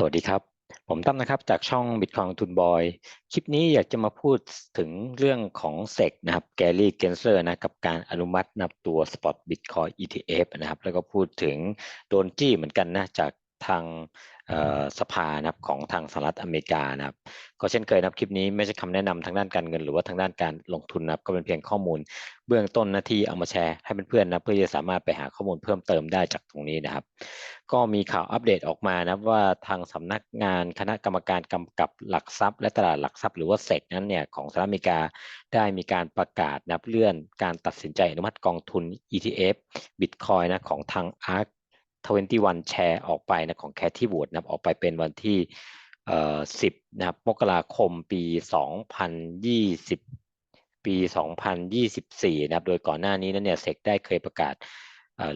สวัสดีครับ ผมตั้มนะครับจากช่อง Bitcoin ทุนบอย คลิปนี้อยากจะมาพูดถึงเรื่องของเซกนะครับแกลลี่เกนเซอร์นะกับการอนุมัตินับตัว Spot Bitcoin ETF นะครับ แล้วก็พูดถึงโดนจี้เหมือนกันนะจาก ทางสภานะครับของทางสหรัฐอเมริกานะครับก็เช่นเคยนะครับคลิปนี้ไม่ใช่คำแนะนำทางด้านการเงิน หรือว่าทางด้านการลงทุนนะครับก็เป็นเพียงข้อมูลเบื้องต้นนะที่เอามาแชร์ให้เพื่อนๆนะเพื่อจะสามารถไปหาข้อมูลเพิ่มเติมได้จากตรงนี้นะครับ ก็มีข่าวอัปเดตออกมานะว่าทางสำนักงานคณะกรรมการกำกับหลักทรัพย์ และตลาดหลักทรัพย์หรือว่าเซกนั้นเนี่ยของสหรัฐอเมริกาได้มีการประกาศนับเลื่อนการตัดสินใจอนุมัติกองทุน ETF Bitcoin นะของทาง ARK 21 แชร์ออกไปนะของแคทที่บูดนะออกไปเป็นวันที่เอ่อ10นะครับมกราคมปี 2020 ปี 2024 นะครับ โดยก่อนหน้านี้นั้นเนี่ยเซกได้เคยประกาศ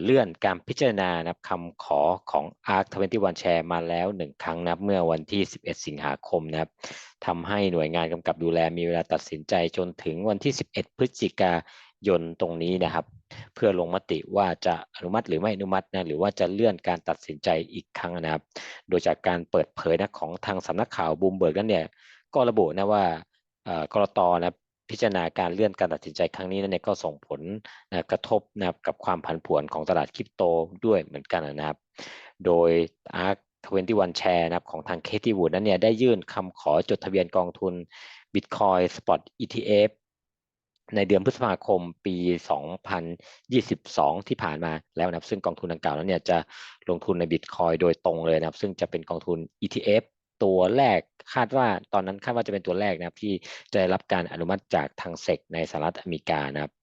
เลื่อนการพิจารณานะครับคำขอของ ARK 21 Share มาแล้วหนึ่งครั้งนะครับเมื่อวันที่ 11 สิงหาคมนะครับทำให้หน่วยงานกำกับดูแลมีเวลาตัดสินใจจนถึงวันที่ 11 พฤศจิกา ยนตรงนี้นะครับ เพื่อลงมติว่าจะอนุมัติหรือไม่อนุมัตินะหรือว่าจะเลื่อนการตัดสินใจอีกครั้งนะครับ โดยจากการเปิดเผยนะของทางสำนักข่าวบูมเบิร์กนั้นเนี่ยก็ระบุนะว่ากรตนะพิจารณาการเลื่อนการตัดสินใจครั้งนี้นั้นเนี่ยก็ส่งผลนะกระทบนะครับกับความผันผวนของตลาดคริปโตด้วยเหมือนกันนะครับ โดย ARK 21 Share นะครับของทางเคที่วูดนั้นเนี่ยได้ยื่นคำขอจดทะเบียนกองทุน Bitcoin Spot ETF ในเดือนพฤษภาคมปี 2022 ที่ผ่านมาแล้วนะครับ ซึ่งกองทุนดังกล่าวนั้นเนี่ยจะลงทุนในบิตคอยโดยตรงเลยนะครับ ซึ่งจะเป็นกองทุน ETF ตัวแรกคาดว่าตอนนั้นคาดว่าจะเป็นตัวแรกนะครับ ที่จะได้รับการอนุมัติจากทางเซกในสหรัฐอเมริกานะครับ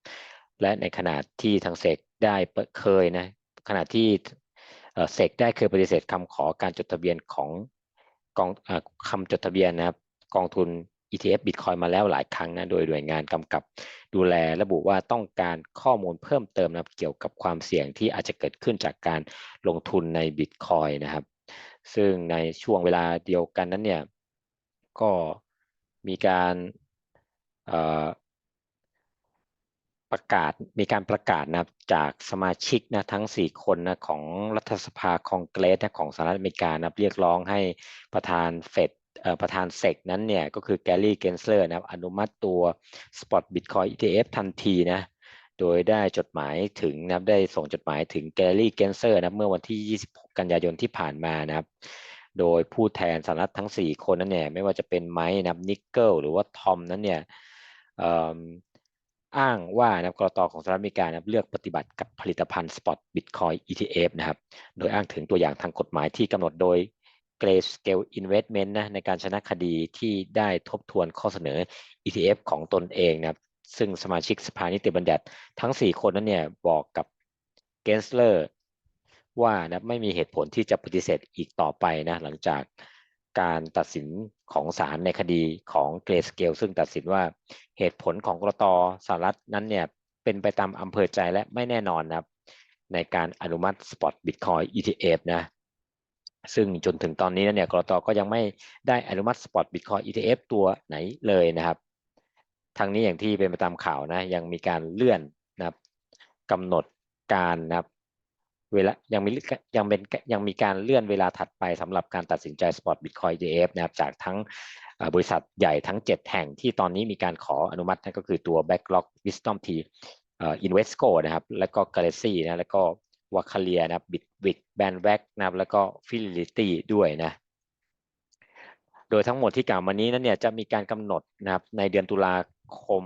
และในขณะที่ทางเซกได้เคยนะขณะที่เซกได้เคยปฏิเสธคำขอการจดทะเบียนของกองคำจดทะเบียนนะครับกองทุน ETF Bitcoin มาแล้วหลายครั้งนะ โดยหน่วยงานกำกับดูแลระบุว่าต้องการข้อมูลเพิ่มเติมนะเกี่ยวกับความเสี่ยงที่อาจจะเกิดขึ้นจากการลงทุนใน Bitcoin นะครับ ซึ่งในช่วงเวลาเดียวกันนั้นเนี่ยก็มีการประกาศมีการประกาศนะจากสมาชิกนะทั้ง 4 คนนะของรัฐสภาคองเกรสนะของสหรัฐอเมริกานะเรียกร้องให้ประธานเฟด ประธานเซกนั้นเนี่ยก็คือแกลลี่เกนเซอร์นะครับอนุมัติตัว Spot Bitcoin ETF ทันทีนะโดยได้จดหมายถึงนะครับได้ส่งจดหมายถึงแกลลี่เกนเซอร์นะเมื่อวันที่ 26 กันยายนที่ผ่านมานะครับโดยผู้แทนสหรัฐทั้ง 4 คนนั้นเนี่ยไม่ว่าจะเป็นไมค์นะนิกเกิลหรือว่าทอมนั้นเนี่ยอ้างว่านะกรตของสหรัฐอเมริกานะเลือกปฏิบัติกับผลิตภัณฑ์ Spot Bitcoin ETF นะครับ โดยอ้างถึงตัวอย่างทางกฎหมายที่กำหนดโดย Grayscale Investment นะในการชนะคดีที่ได้ทบทวนข้อเสนอ ETF ของตนเองนะครับซึ่งสมาชิกสภานิติบัญญัติทั้ง 4 คนนั้นเนี่ยบอกกับเกนสเลอร์ว่านะไม่มีเหตุผลที่จะปฏิเสธอีกต่อไปนะหลังจากการตัดสินของศาลในคดีของเกรสเกลซึ่งตัดสินว่าเหตุผลของกรตสหรัฐนั้นเนี่ยเป็นไปตามอำเภอใจและไม่แน่นอนนะครับในการอนุมัติ Spot Bitcoin ETF นะ ซึ่งจนถึงตอนนี้เนี่ยกรตก็ยังไม่ได้อนุมัติ Spot Bitcoin ETF ตัวไหนเลยนะครับทั้งนี้อย่างที่เป็นไปตามข่าวนะยังมีการเลื่อนนะครับกำหนดการนะครับเวลายังมียังเป็นยังมีการเลื่อนเวลาถัดไปสำหรับการตัดสินใจ Spot Bitcoin ETF นะครับจากทั้งบริษัทใหญ่ทั้ง 7 แห่งที่ตอนนี้มีการขออนุมัตินั่นก็คือตัว Backlog Wisdom T Invesco นะครับ แล้วก็ Galaxy นะแล้วก็วาคาเลียนะครับบิดวิก แบนแวกนะครับแล้วก็ฟิลิตี้ด้วยนะโดยทั้งหมดที่กล่าวมานี้นั้นเนี่ยจะมีการกำหนดนะครับในเดือนตุลาคม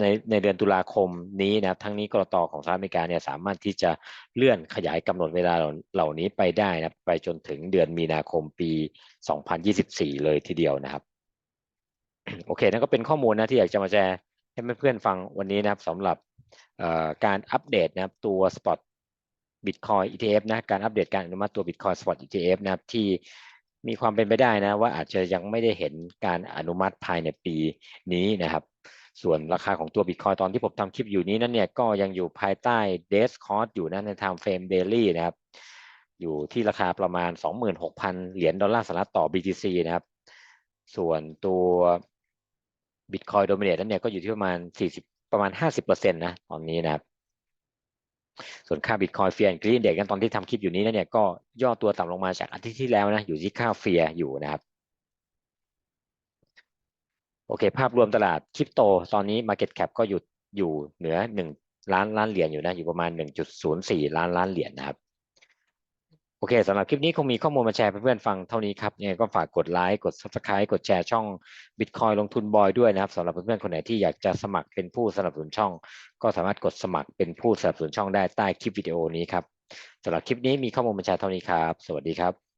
ในในเดือนตุลาคมนี้นะทั้งนี้กรตของสหรัฐอเมริกาเนี่ยสามารถที่จะเลื่อนขยายกำหนดเวลาเหล่านี้ไปได้นะไปจนถึงเดือนมีนาคมปี 2024 เลยทีเดียวนะครับ โอเคนั่นก็เป็นข้อมูลนะที่อยากจะมาแชร์ให้เพื่อนๆฟังวันนี้นะครับสำหรับการอัปเดตนะครับตัว Spot Bitcoin ETF นะการอัปเดตการอนุมัติตัว Bitcoin Spot ETF นะครับที่มีความเป็นไปได้นะว่าอาจจะยังไม่ได้เห็นการอนุมัติภายในปีนี้นะครับ ส่วนราคาของตัว Bitcoin ตอนที่ผมทำคลิปอยู่นี้นั้นเนี่ยก็ยังอยู่ภายใต้ d e s c o s t อยู่นะใน Time Frame Daily นะครับ อยู่ที่ราคาประมาณ 26,000 เหรียญดอลลาร์สหรัฐต่อ BTC นะครับ ส่วนตัว Bitcoin Dominate นั้นเนี่ยก็อยู่ที่ประมาณ 40 ประมาณ 50%นะตอนนี้นะครับ ส่วนค่าบิตคอยเฟียร์กรีนเด็กกันตอนที่ทำคลิปอยู่นี้เนี่ยก็ย่อตัวต่ำลงมาจากอาทิตย์ที่แล้วนะอยู่ที่ค่าเฟียร์อยู่นะครับโอเค ภาพรวมตลาดคริปโต ตอนนี้ Market Cap ก็อยู่อยู่เหนือหนึ่งล้านล้านเหรียญอยู่นะ อยู่ประมาณ 1.04 ล้านล้านเหรียญนะครับ โอเคสำหรับคลิปนี้คงมีข้อมูลมาแชร์เพื่อนๆฟังเท่านี้ครับยังไงก็ฝากกดไลค์กด Subscribe กดแชร์ช่อง Bitcoin ลงทุนบอยด้วยนะครับสำหรับเพื่อนๆคนไหนที่อยากจะสมัครเป็นผู้สนับสนุนช่อง ก็สามารถกดสมัครเป็นผู้สนับสนุนช่องได้ใต้คลิปวิดีโอนี้ครับสำหรับคลิปนี้มีข้อมูลมาแชร์เท่านี้ครับ สวัสดีครับ